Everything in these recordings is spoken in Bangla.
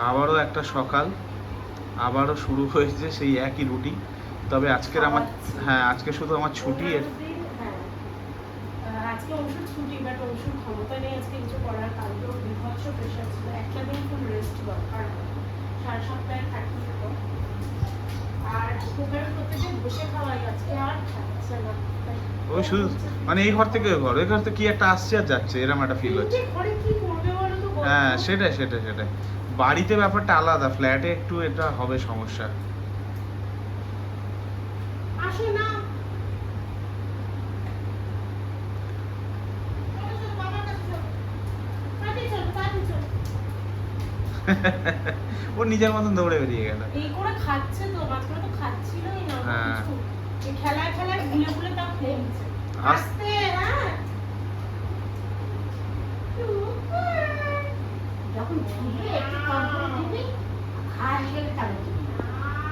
আবারও একটা সকাল। আবারও শুরু হয়েছে সেই একই রুটি। তবে আজকের আমার হ্যাঁ আজকে শুধু আমার ছুটি। এর- হ্যাঁ। আজকে ওষুধ ছুটি বাট ওষুধ ক্ষমতা নেই আজকে কিছু করার। কালকেও বিভৎস প্রেশার ছিল। একটা দিন ফুল রেস্ট দরকার সাড়ে সপ্তাহে থাকি তো আর কুকারের প্রত্যেকদিন বসে খাওয়াই। আজকে আর খাচ্ছে না। ওই শুধু মানে এই ঘর থেকে ওই ঘর। ওই ঘর থেকে কি একটা আসছে আর যাচ্ছে এরকম একটা ফিল হচ্ছে? হ্যাঁ সেটাই সেটাই সেটাই। বাড়িতে ব্যাপারটা আলাদা ফ্ল্যাটে একটু এটা হবে সমস্যা। ও নিজের মতন দৌড়ে বেরিয়ে গেল। এই করে খাচ্ছে তো মাঝখানে তো খাচ্ছিলই না। হ্যাঁ। ভুলে ভুলে তাও খেয়ে আস্তে হ্যাঁ যখন ছিঁড়ে একটু কম করে দিবি, খাস গেলে তাহলে দিবি না।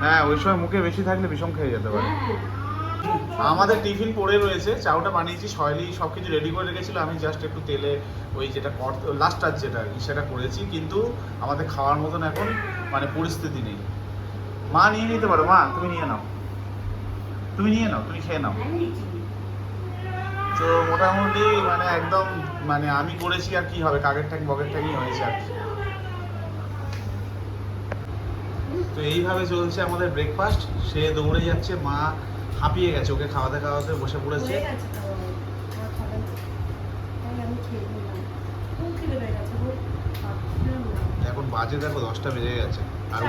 হ্যাঁ ওই সময় মুখে বেশি থাকলে বিষম খেয়ে যেতে পারে। হ্যাঁ। আমাদের টিফিন পড়ে রয়েছে চাউটা বানিয়েছি শৈলী সব কিছু রেডি করে রেখেছিল। আমি জাস্ট একটু তেলে ওই যেটা লাস্ট যেটা আর কি, সেটা করেছি কিন্তু আমাদের খাওয়ার মতন এখন মানে পরিস্থিতি নেই। মা নিয়ে নিতে পারো মা তুমি নিয়ে নাও। তুমি নিয়ে নাও তুমি খেয়ে নাও। তো মোটামুটি মানে একদম মানে আমি করেছি আর কি হবে কাকের ঠ্যাং বকের ঠ্যাংই হয়েছে আর কি। তো এইভাবে চলছে আমাদের ব্রেকফাস্ট সে দৌড়ে যাচ্ছে মা হাঁপিয়ে গেছে ওকে খাওয়াতে খাওয়াতে বসে পড়েছে। এখন বাজে দেখো দশটা বেজে গেছে। আর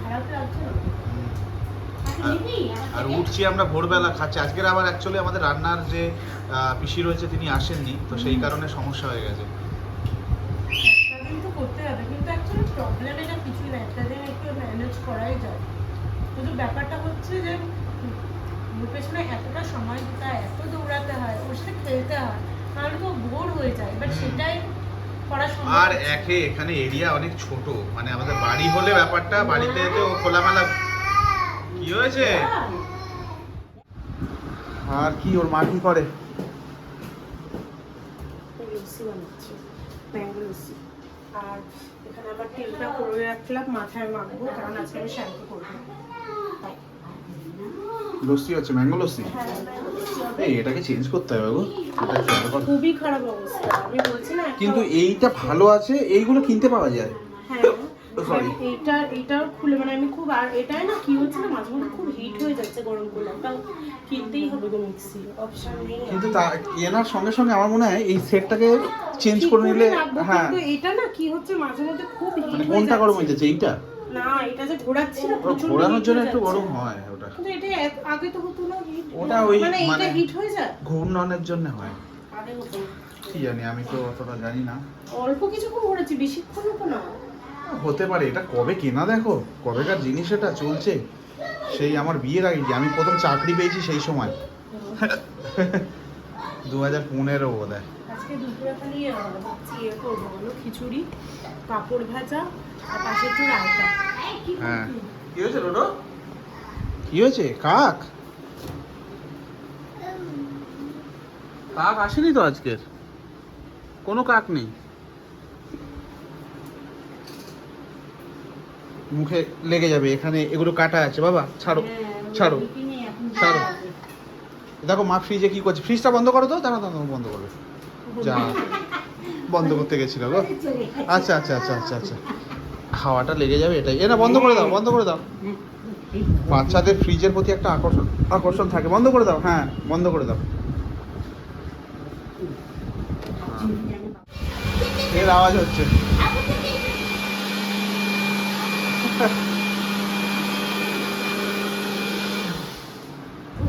খারাপ লাগছে আর-? উঠছি আমরা ভোরবেলা খাচ্ছি। আজকের আবার অ্যাকচুয়ালি আমাদের রান্নার যে পিসি রয়েছে তিনি আসেননি তো সেই কারণে সমস্যা হয়ে গেছে। কিন্তু ব্যাপারটা হচ্ছে যে ওর পেছনে এতটা সময় দিতে হয় এত দৌড়াতে হয় ওর সাথে খেলতে হয় তাহলে তো বোর হয়ে যায়। বাট সেটাই আর একে এখানে এরিয়া অনেক ছোট মানে আমাদের বাড়ি হলে ব্যাপারটা বাড়িতে তো খোলামেলা কি হয়েছে? আর কি ওর মা কি করে? লস্যি বানাচ্ছি ম্যাঙ্গো লস্যি আর এখানে আবার তেলটা করে রাখলাম মাথায় মাখবো কারণ আজকে আমি শ্যাম্পু করব। লস্যি হচ্ছে ম্যাঙ্গো লস্যি হ্যাঁ। এই এটাকে চেঞ্জ করতে হবে গো। খুবই খারাপ অবস্থা। আমি বলছি না কিন্তু এইটা ভালো আছে এইগুলো কিনতে পাওয়া যায়। হ্যাঁ। খুলে মানে আমি খুব আর এটাই না কি হচ্ছে না মাঝে মধ্যে খুব হিট হয়ে যাচ্ছে গরম করলে। তাও কিনতেই হবে গো মিক্সি অপশন নেই। কিন্তু তা কেনার সঙ্গে সঙ্গে আমার মনে হয় এই সেটটাকে চেঞ্জ করে নিলে হ্যাঁ। কিন্তু এটা না কি হচ্ছে মাঝে মধ্যে খুব হিট হয়ে কোনটা গরম হয়ে যাচ্ছে যাচ্ছে এইটা না এটা যে ঘোরাচ্ছি না ও ঘোরানোর জন্য একটু গরম হয় ওটা। কিন্তু এটা আগে তো হতো না হিট ওটা ওই মানে এটা হিট হয়ে যায়? ঘূর্ণনের জন্য হয়। আগে হতো। কি জানি আমি তো অতটা জানি না। অল্প কিছুক্ষণ ঘোরাচ্ছি বেশিক্ষণ হতো না। হতে পারে এটা কবে কেনা দেখো? কবেকার জিনিস এটা চলছে। সেই আমার বিয়ের আগে কি, আমি প্রথম চাকরি পেয়েছি সেই সময়। দু হাজার পনেরো বোধ হয় আজকে দুপুরে খালি ইয়ে করব বলো খিচুড়ি পাঁপড় ভাজা আর পাশে একটু রায়তা। হ্যাঁ। করছিস? কি হয়েছে রোডো? কি হয়েছে? কাক? কাক আসেনি তো আজকের? কোনো কাক নেই? মুখে লেগে যাবে এখানে এগুলো কাটা আছে বাবা ছাড়ো হ্যাঁ, ছাড়ো ছাড়ো। দেখো মা ফ্রিজে কি করছে ফ্রিজটা বন্ধ করো তো দাঁড়া দাঁড়া বন্ধ করবে। যা বন্ধ করতে গেছিল গো। আচ্ছা আচ্ছা আচ্ছা আচ্ছা আচ্ছা। খাওয়াটা লেগে যাবে এটাই। এটা বন্ধ করে দাও বন্ধ করে দাও। বাচ্চাদের ফ্রিজের প্রতি একটা আকর্ষণ আকর্ষণ থাকে। বন্ধ করে দাও হ্যাঁ বন্ধ করে দাও। এর আওয়াজ হচ্ছে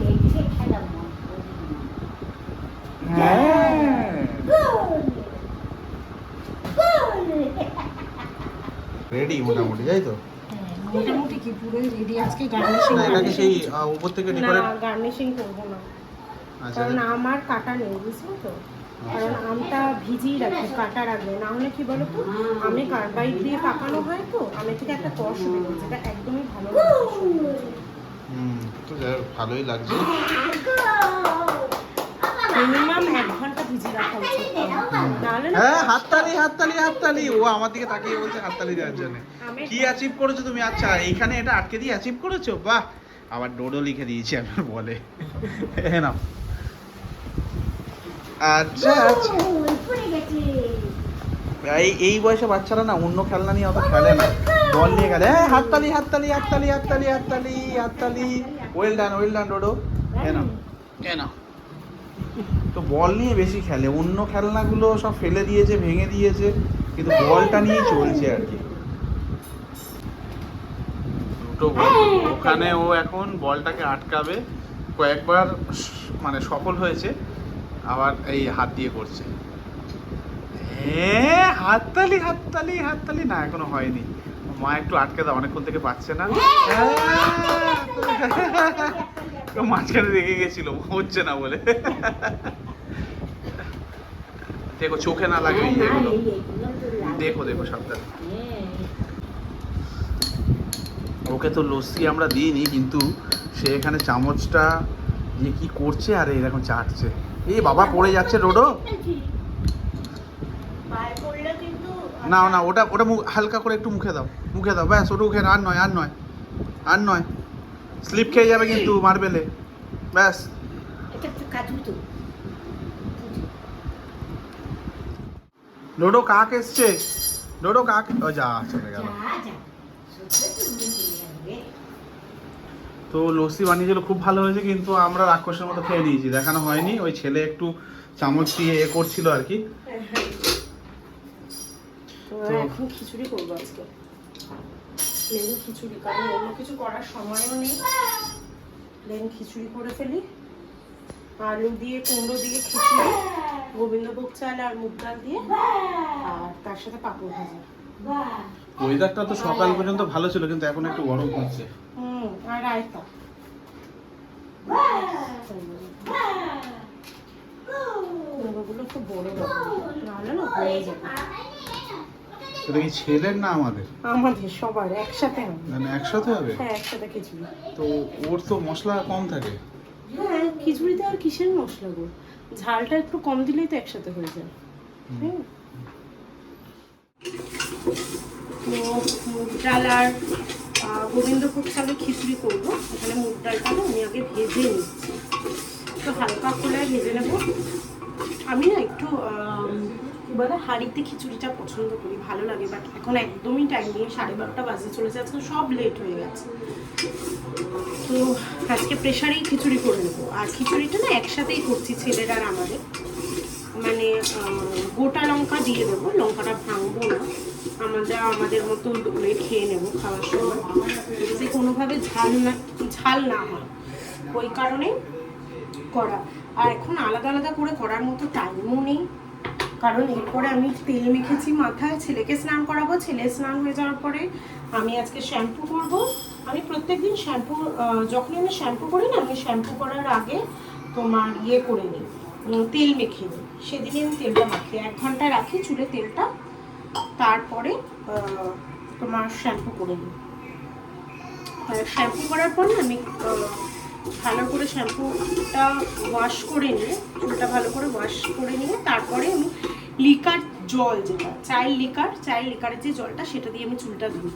এই দিকে খেলাম না। হ্যাঁ গোল! গোল! রেডি মোটামুটি তাই তো? হ্যাঁ, মোটামুটি কি পুরো রেডি আজকে গার্নিশিং না। এটাকে সেই উপর থেকে না গার্নিশিং করব না। আচ্ছা কারণ আমার কাটা নেই বুঝছ তো? কারণ আমটা ভিজিয়ে রাখি কাটার আগে না হলে কি বলো তো আমি কার্বাইড দিয়ে পাকানো হয় তো আমি থেকে একটা কষ বেরোয় যেটা একদমই ভালো হুম তো যাই ভালোই লাগছে। মিনিমাম এক ঘণ্টা রাখা উচিত নাহলে না হ্যাঁ হাততালি হাততালি হাততালি। ও আমার দিকে তাকিয়ে বলছে হাততালি দেওয়ার জন্য। কি অ্যাচিভ করেছ তুমি? আচ্ছা এইখানে এটা আটকে দিয়ে অ্যাচিভ করেছ? বাহ! আবার ডোডো লিখে দিয়েছি আমি বলে। হ্যাঁ না আচ্ছা আচ্ছা। এই এই বয়সে বাচ্চারা না অন্য খেলনা নিয়ে অত খেলে না। বল নিয়ে গেলে হ্যাঁ হাততালি হাততালি হাততালি হাততালি হাততালি হাততালি। Well done well done Dodo কেন কেন তো বল নিয়ে বেশি খেলে অন্য খেলনাগুলো সব ফেলে দিয়েছে ভেঙে দিয়েছে কিন্তু বলটা নিয়ে চলছে আর কি দুটো বল ওখানে ও এখন বলটাকে আটকাবে কয়েকবার মানে সফল হয়েছে আবার এই হাত দিয়ে করছে হ্যাঁ হাততালি হাততালি হাততালি না এখনও হয়নি মা একটু আটকে দাও অনেকক্ষণ থেকে পাচ্ছে না হ্যাঁ, মাঝখানে রেগে গেছিল হচ্ছে না বলে। দেখো চোখে না লাগে এগুলো। দেখো দেখো সাবধানে। ওকে তো লস্যি আমরা দিইনি কিন্তু সে এখানে চামচটা দিয়ে কি করছে আর এরকম চাটছে। এই বাবা পড়ে যাচ্ছে রোডো না না ওটা ওটা মুখ হালকা করে একটু মুখে দাও মুখে দাও। ব্যাস ওটা মুখে আর নয় আর নয় আর নয়। স্লিপ খেয়ে যাবে কিন্তু মারবেলে। ব্যাস। ডোডো কাক এসছে। ডোডো কাক ও যা চলে গেল। তো লস্যি বানিয়েছিল খুব ভালো হয়েছে কিন্তু আমরা রাক্ষসের মতো খেয়ে নিয়েছি দেখানো হয়নি ওই ছেলে একটু চামচ দিয়ে এ করছিল আর কি। তো তো- খিচুড়ি করব আজকে। প্লেন খিচুড়ি কারণ অন্য কিছু করার সময়ও নেই। প্লেন খিচুড়ি করে ফেলি। আলু দিয়ে কুমড়ো দিয়ে খিচুড়ি গোবিন্দভোগ চাল আর মুগ ডাল দিয়ে আর তার সাথে পাঁপড় ভাজা। ওয়েদারটা তো সকাল পর্যন্ত ভালো ছিল কিন্তু এখন একটু গরম হচ্ছে। হুম আর রায়তা। কুমড়োগুলো খুব বড় বড়। নাহলে না হয়ে যাবে। এটা কি ছেলের না আমাদের? আমাদের সবার একসাথে হবে। মানে একসাথে হবে? হ্যাঁ একসাথে খিচুড়ি। তো ওর তো মশলা কম থাকে? হ্যাঁ খিচুড়িতে আর কিসের মশলা গো? ঝালটা একটু কম দিলেই তো একসাথে হয়ে যায়। হুম। তো মুগ ডাল আর গোবিন্দভোগ চালের খিচুড়ি করব। এখানে মুগ ডালটা আমি আগে ভেজে নিচ্ছি। তো হালকা করে ভেজে নেব। আমি না একটু কি বলে হাঁড়িতে খিচুড়িটা পছন্দ করি, ভালো লাগে বাট এখন একদমই টাইম নেই, সাড়ে বারোটা বাজে চলেছে আজকে সব লেট হয়ে গেছে। তো আজকে প্রেশারেই খিচুড়ি করে নেব। আর খিচুড়িটা না একসাথেই করছি, ছেলেরা আর আমাদের। মানে গোটা লঙ্কা দিয়ে দেবো, লঙ্কাটা ভাঙবো না। আমরা আমাদের মতো করে খেয়ে নেব খাওয়ার সময়। যাতে কোনোভাবে ঝাল না ঝাল না হয়। ওই কারণে করা। আর এখন আলাদা আলাদা করে করার মতো টাইমও নেই। কারণ এরপরে আমি তেল মেখেছি মাথায়, ছেলেকে স্নান করাবো, ছেলে স্নান হয়ে যাওয়ার পরে আমি আজকে শ্যাম্পু করব। আমি প্রত্যেক দিন শ্যাম্পু যখন আমি শ্যাম্পু করি না, আমি শ্যাম্পু করার আগে তোমার ইয়ে করে নিই তেল মেখে নিই। সেদিনই আমি তেলটা মাখি। এক ঘণ্টা রাখি চুলে তেলটা, তারপরে তোমার শ্যাম্পু করে নিই। শ্যাম্পু করার পর না আমি ভালো করে শ্যাম্পুটা ওয়াশ করে নিয়ে চুলটা ভালো করে ওয়াশ করে নিয়ে তারপরে আমি লিকার জল যেটা চাইল্ড লিকার চাইল্ড লিকারের যে জলটা সেটা দিয়ে আমি চুলটা ধুই।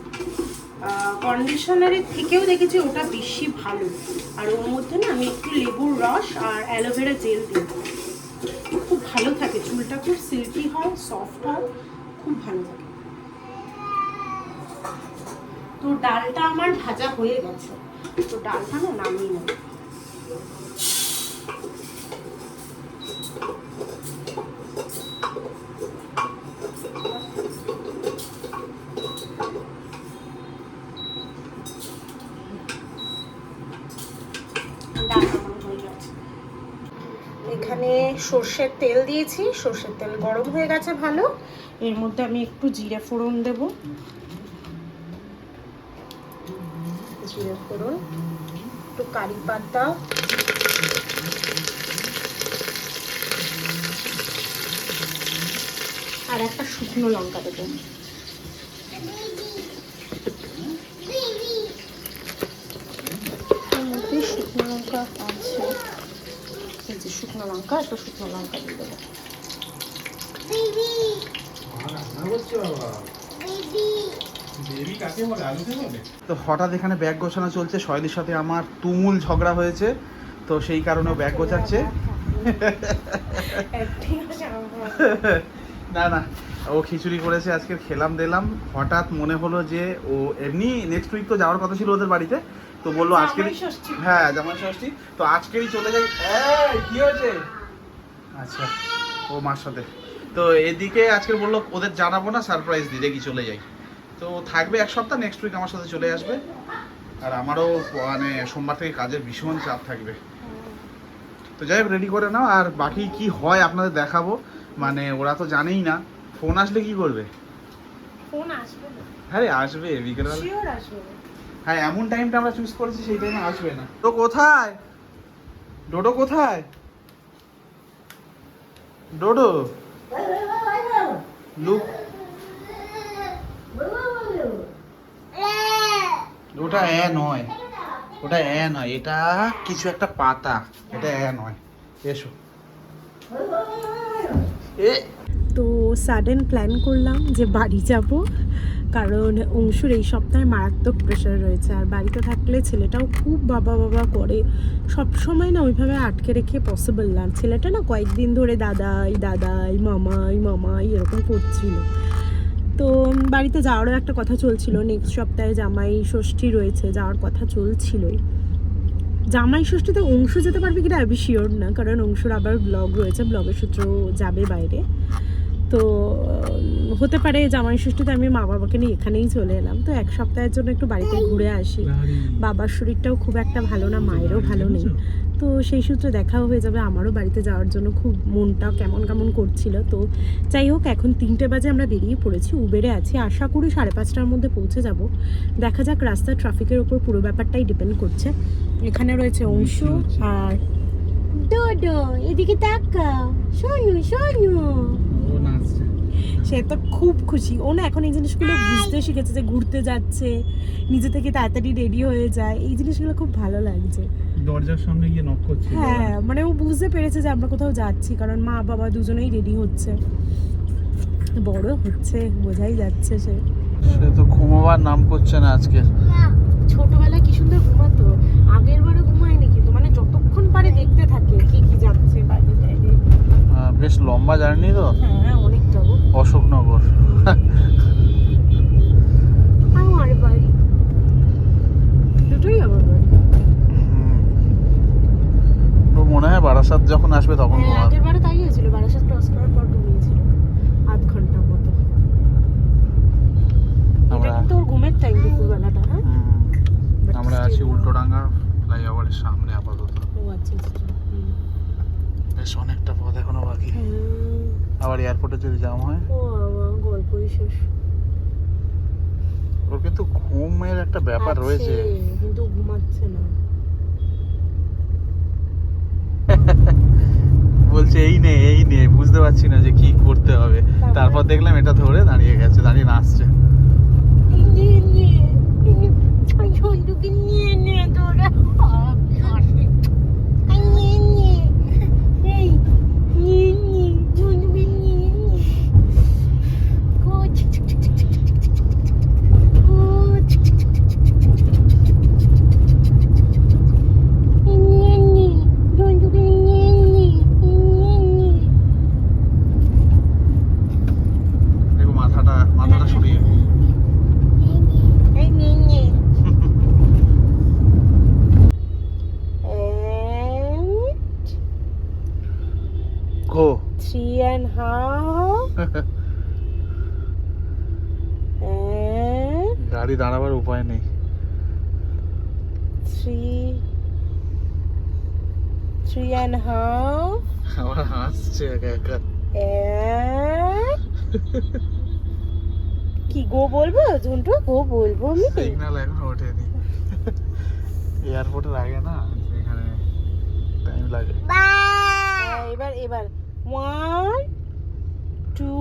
কন্ডিশনারের থেকেও দেখেছি ওটা বেশি ভালো। আর ওর মধ্যে না আমি একটু লেবুর রস আর অ্যালোভেরা জেল দিই খুব ভালো থাকে, চুলটা খুব সিল্কি হয় সফট হয়, খুব ভালো থাকে। তো ডালটা আমার ভাজা হয়ে গেছে। তো ডালটা না নামিয়ে নেব। এখানে সর্ষের তেল দিয়েছি, সর্ষের তেল গরম হয়ে গেছে ভালো। এর মধ্যে আমি একটু জিরে ফোড়ন দেব। জিরে ফোড়ন, একটু কারি পাতা। আর একটা শুকনো লঙ্কা দেবো। শুকনো লঙ্কা আছে। শুকনো লঙ্কা একটা শুকনো লঙ্কা দিয়ে দেবো। তো হঠাৎ এখানে ব্যাগ গোছানো চলছে শৈলীর সাথে আমার তুমুল ঝগড়া হয়েছে তো সেই কারণে ও ব্যাগ গোছাচ্ছে। না না ও খিচুড়ি করেছে আজকে খেলাম দিলাম। হঠাৎ মনে হলো যে ও এমনি নেক্সট উইক তো যাওয়ার কথা ছিল ওদের বাড়িতে তো বলল ষষ্ঠী। হ্যাঁ জামাই ষষ্ঠী। তো আজকেই চলে যাই। কি হয়েছে? আচ্ছা ও মার সাথে। তো এদিকে আজকে বলল ওদের জানাব না সারপ্রাইজ দিয়ে দেখি চলে যাই। তো থাকবে এক সপ্তাহ নেক্সট উইক আমার সাথে চলে আসবে। আর আমারও মানে সোমবার থেকে কাজের ভীষণ চাপ থাকবে। তো যাই হোক রেডি করে নাও। আর বাকি কি হয় আপনাদের দেখাবো। মানে ওরা তো জানেই না। ফোন আসলে কি করবে? ফোন আসবে হ্যাঁ আসবে বিকেলবেলা। হ্যাঁ এমন টাইমটা আমরা চুজ করেছি, সেই টাইমে আসবে না। তো কোথায়? ডোডো কোথায়? ডোডো? লুক। ওটা এ নয়। ওটা এ নয়। এটা কিছু একটা পাতা। এটা এ নয়। এসো। এ তো সাডেন প্ল্যান করলাম যে বাড়ি যাব। কারণ অংশুর এই সপ্তাহে মারাত্মক প্রেশার রয়েছে। আর বাড়িতে থাকলে ছেলেটাও খুব বাবা বাবা করে। সব সময় না ওইভাবে আটকে রেখে পসিবল না। ছেলেটা না কয়েকদিন ধরে দাদাই দাদাই, মামাই মামাই এরকম করছিল। তো বাড়িতে যাওয়ারও একটা কথা চলছিল। নেক্সট সপ্তাহে জামাই ষষ্ঠী রয়েছে, যাওয়ার কথা চলছিলই। জামাই ষষ্ঠীতে অংশ যেতে পারবে কিনা আমি শিওর না। কারণ অংশুর আবার ব্লগ রয়েছে। ব্লগের সূত্র যাবে বাইরে। তো হতে পারে জামাই ষষ্ঠীতে আমি মা বাবাকে নিয়ে এখানেই চলে এলাম। তো এক সপ্তাহের জন্য একটু বাড়িতে ঘুরে আসি। বাবার শরীরটাও খুব একটা ভালো না মায়েরও ভালো নেই। তো সেই সূত্রে দেখাও হয়ে যাবে আমারও বাড়িতে যাওয়ার জন্য খুব মনটা কেমন কেমন করছিল। তো যাই হোক এখন তিনটে বাজে আমরা বেরিয়ে পড়েছি উবেরে আছি। আশা করি সাড়ে পাঁচটার মধ্যে পৌঁছে যাব। দেখা যাক রাস্তার ট্রাফিকের ওপর পুরো ব্যাপারটাই ডিপেন্ড করছে। এখানে রয়েছে অংশ আর ডোডো এদিকে তাকাও। শোনু শোনু। সে তো খুব খুশি। ও না এখন এই জিনিসগুলো বুঝতে শিখেছে যে ঘুরতে যাচ্ছে নিজে থেকে তাড়াতাড়ি রেডি হয়ে যায়। এই জিনিসগুলো খুব ভালো লাগছে। দরজার সামনে গিয়ে নক করছে হ্যাঁ মানে ও বুঝতে পেরেছে যে আমরা কোথাও যাচ্ছি কারণ মা বাবা দুজনেই রেডি হচ্ছে। বড় হচ্ছে বোঝাই যাচ্ছে সে। সে তো ঘুমোবার নাম করছে না আজকে। ছোটবেলায় কি সুন্দর ঘুমাতো? আগের বারে ঘুমায়নি কিন্তু মানে যতক্ষণ পারে দেখতে থাকে কি কি যাচ্ছে বাইরে বেশ লম্বা জার্নি তো? হ্যাঁ অশোকনগর। আমার বাড়ি। দুটোই আমার বাড়ি। তো মনে হয় বারাসাত যখন আসবে তখন হ্যাঁ আগের বারে তাই হয়েছিল। বারাসাত ক্রস করার পর ঘুমিয়েছিল আধ ঘণ্টার মতো। আমরা ওর ঘুমের টাইম দুপুরবেলাটা হ্যাঁ? আমরা আছি উল্টোডাঙ্গা ফ্লাইওভারের সামনে আপাতত। ও আচ্ছা আচ্ছা। বেশ অনেকটা পথ এখনও বাকি। আবার এয়ারপোর্টে যদি যাওয়া হয়? গল্পই শেষ। ওর কিন্তু ঘুমের একটা ব্যাপার রয়েছে। কিন্তু ঘুমাচ্ছে না। বলছে এই নে এই নে। বুঝতে পারছি না যে কি করতে হবে। তারপর? দেখলাম এটা ধরে দাঁড়িয়ে গেছে দাঁড়িয়ে নাচছে নিয়ে নিয়ে নিয়ে নিয়ে Three and half. আবার হাসছে একা একা। কি গো বলব ঝন্টু গো বলব আমি। সিগন্যাল এখনও ওঠেনি। এয়ারপোর্টের আগে না এখানে টাইম লাগে। হ্যাঁ, এবার এবার। ওয়ান টু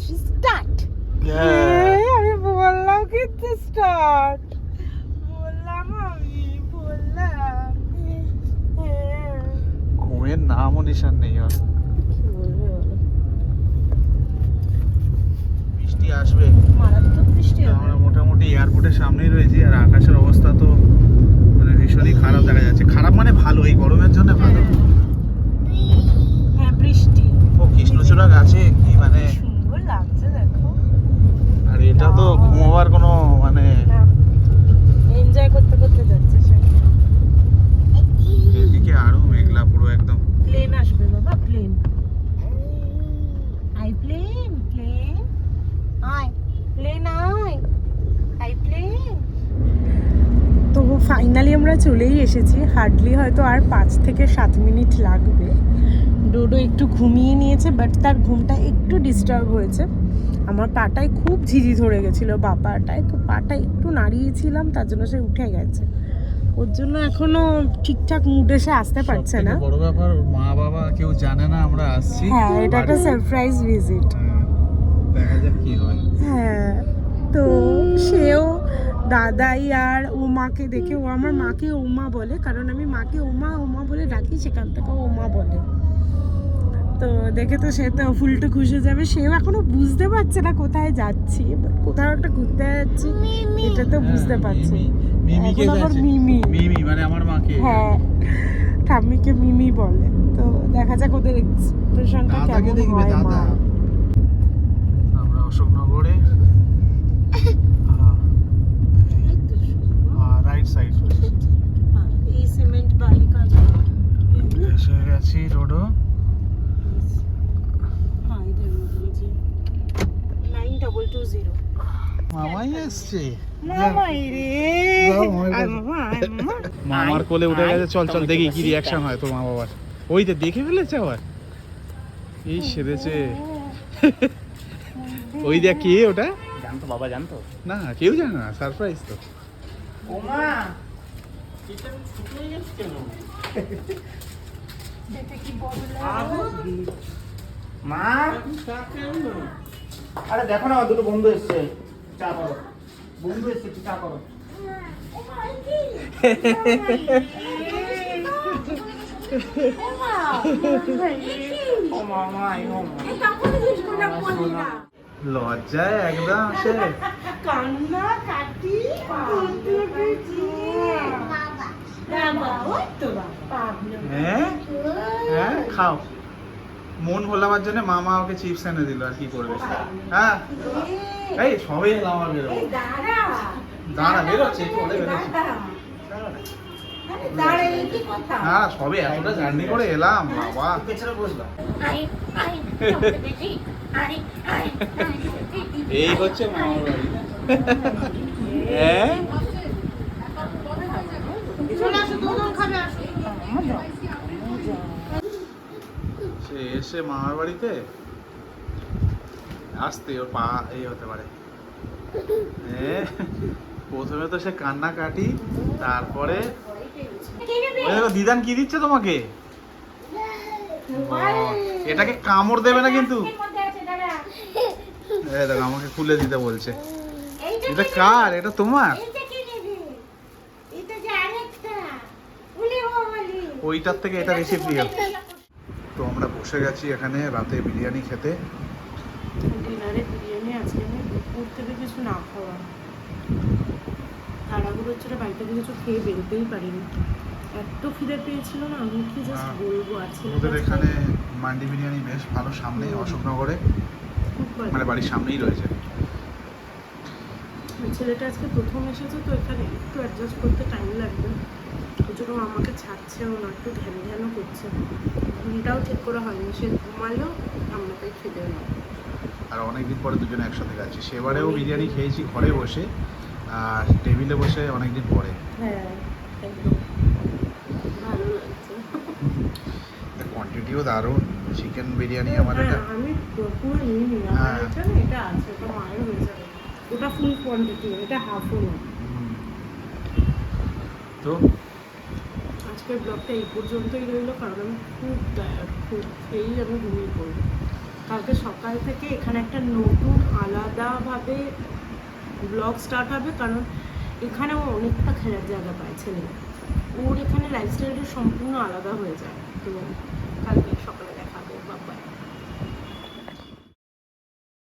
থ্রি স্টার্ট আমি বললাম কিন্তু স্টার্ট ঘুমের নামও নিশান নেই আর। বৃষ্টি আসবে। আমরা মোটামুটি এয়ারপোর্টের সামনেই রয়েছি আর আকাশের অবস্থা তো মানে ভীষণই খারাপ দেখা যাচ্ছে। খারাপ মানে ভালো এই গরমের জন্য হ্যাঁ। ভালো। হ্যাঁ বৃষ্টি। ও কৃষ্ণচূড়া গাছে কি মানে? আর এটা তো ঘুমোবার কোনো মানে হ্যাঁ। এনজয় করতে করতে যাচ্ছে। এদিকে আরও মেঘলা পুরো একদম। প্লেন আসবে বাবা প্লেন আই প্লেন প্লেন আয় প্লেন আয়। আই প্লেন তো ফাইনালি আমরা চলেই এসেছি। হার্ডলি হয়তো আর পাঁচ থেকে সাত মিনিট লাগবে। ডোডো একটু ঘুমিয়ে নিয়েছে বাট তার ঘুমটা একটু ডিস্টার্ব হয়েছে। আমার পাটায় খুব ঝিঝি ধরে গেছিল বা পাটায় তো পাটা একটু নাড়িয়েছিলাম তার জন্য সে উঠে গেছে। ওর জন্য এখনও ঠিকঠাক মুডে সে আসতে পারছে না। বড় ব্যাপার মা বাবা কেউ জানে না আমরা আসছি। হ্যাঁ এটা একটা সারপ্রাইজ ভিজিট হ্যাঁ, দেখা যাক কি হয়। হ্যাঁ তো সেও দাদাই আর ওমাকে দেখে ও আমার মাকে ওমা বলে কারণ আমি মাকে ওমা ওমা বলে ডাকি সেখান থেকে ওমা বলে। তো দেখে তো সে তো ফুলটু খুশি যাবে। সেও এখনও বুঝতে পারছে না কোথায় যাচ্ছি বাট কোথাও একটা ঘুরতে যাচ্ছি এটা তো বুঝতে হ্যাঁ, পারছে। মিমিকে। মিমি। মিমি মানে আমার মাকে। হ্যাঁ ঠাম্মিকে মিমি বলে। তো দেখা যাক ওদের এক্সপ্রেশনটা দাদাকে কেমন দেখবে হয় দাদা। আমরা অশোকনগরে। রাইট সাইড এই সিমেন্ট বালি কাজ এসে গেছি রোডও। হ্যাঁ নাইন ডবল টু জিরো মামাই এসছে মামাই রে। মামার কোলে উঠে গেছে চল চল দেখি কি। রিয়াকশন হয় তোর মা বাবার। ওই তো দেখে ফেলেছে আবার? এই সেরেছে। ওই দেখ কে ওটা? জানতো বাবা জানতো? না কেউ জানে না সারপ্রাইজ তো। ওমা। মা? আরে দেখো না দুটো বন্ধু এসছে। চা করো। বন্ধু এসছে একটু করো। লজ্জায় একদম সে কান্না কাটি। হ্যাঁ? হ্যাঁ খাও। মন ভোলাবার জন্য মামা ওকে চিপস এনে দিল আর কি করবে। হ্যাঁ? এই সবে এলাম আমার বেরোবো দাঁড়া। দাঁড়া বেরোচ্ছে একটু বেরোচ্ছে? দাঁড়া। আরে দাঁড়া এই কি কথা? না সবে এতটা জার্নি করে এলাম বাবা। পেছনে এই হচ্ছে মামার বাড়ি। হ্যাঁ চলে আসো দুজন খাবে আসো সে এসে মামার বাড়িতে আসতে ওর পা এই হতে পারে। প্রথমে তো সে কান্না কাটি তারপরে দিদান কি দিচ্ছে তোমাকে? এটাকে কামড় দেবে না কিন্তু। দেখো আমাকে খুলে দিতে বলছে। এটা কার? এটা তোমার? ওইটার থেকে এটা বেশি প্রিয়। তো আমরা বসে গেছি এখানে রাতে বিরিয়ানি খেতে। ডিনারে বিরিয়ানি আজকে আমি দুপুর থেকে কিছু না খাওয়া। তাড়াহুড়োর ছিল বাড়ি থেকে কিছু খেয়ে বেরোতেই পারিনি। এত খিদে পেয়েছিল না আমি কি জাস্ট হ্যাঁ। বলব ছেলেটা ওদের এখানে মান্ডি বিরিয়ানি বেশ ভালো সামনে অশোকনগরে। মানে বাড়ির সামনেই রয়েছে। ছেলেটা আজকে প্রথম এসেছে তো এখানে একটু অ্যাডজাস্ট করতে টাইম লাগবে। ওই জন্য আমাকে ছাড়ছেও না একটু ধ্যান ধ্যানও করছে। ঘুমটাও ঠিক করে হয়নি সে ঘুমালেও আমাকে খেতে না আর অনেকদিন পরে দুজনে একসাথে গেছি। সেবারেও বিরিয়ানি খেয়েছি ঘরে বসে আর টেবিলে বসে অনেকদিন পরে। হ্যাঁ একদম ভালো লাগছে। কোয়ান্টিটিও দারুণ। চিকেন বিরিয়ানি আমার এটা হ্যাঁ, আমি পুরো নিইনি আমার হ্যাঁ। এটা না এটা আছে ওটা মায়ের হয়ে যাবে। ওটা ফুল কোয়ান্টিটি এটা হাফও না তো আজকের ব্লগটা এই পর্যন্তই রইল, কারণ আমি খুব টায়ার্ড খুব এই আমি ঘুমিয়ে পড়ব। কালকে সকাল থেকে এখানে একটা নতুন আলাদাভাবে ব্লগ স্টার্ট হবে, কারণ এখানে ও অনেকটা খেলার জায়গা পায় ছেলে ওর এখানে লাইফস্টাইলটা সম্পূর্ণ আলাদা হয়ে যায়। তো